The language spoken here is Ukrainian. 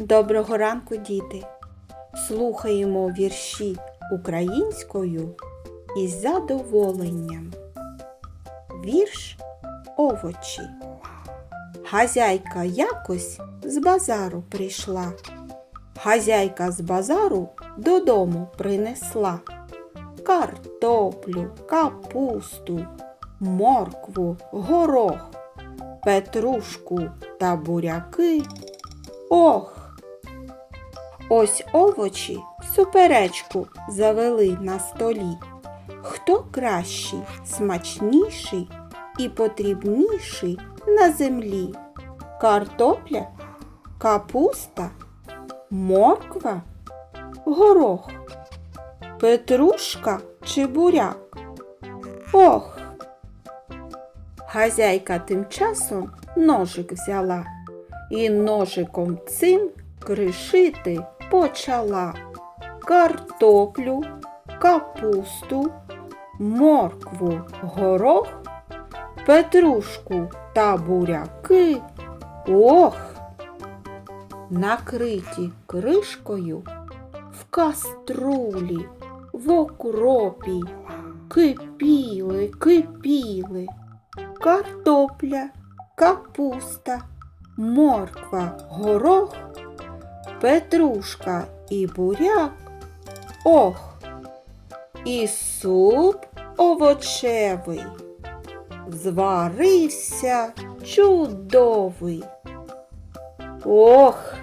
Доброго ранку, діти! Слухаємо вірші українською із задоволенням. Вірш овочі. Газяйка якось з базару прийшла. Газяйка з базару додому принесла картоплю, капусту, моркву, горох, петрушку та буряки. Ох! Ось овочі суперечку завели на столі. Хто кращий, смачніший і потрібніший на землі? Картопля, капуста, морква, горох, петрушка чи буряк? Ох! Хазяйка тим часом ножик взяла і ножиком цим кришити почала картоплю, капусту, моркву, горох, петрушку та буряки. Ох! Накриті кришкою в каструлі, в окропі, кипіли, кипіли, картопля, капуста, морква, горох, петрушка і буряк. Ох, і суп овочевий зварився чудовий. Ох,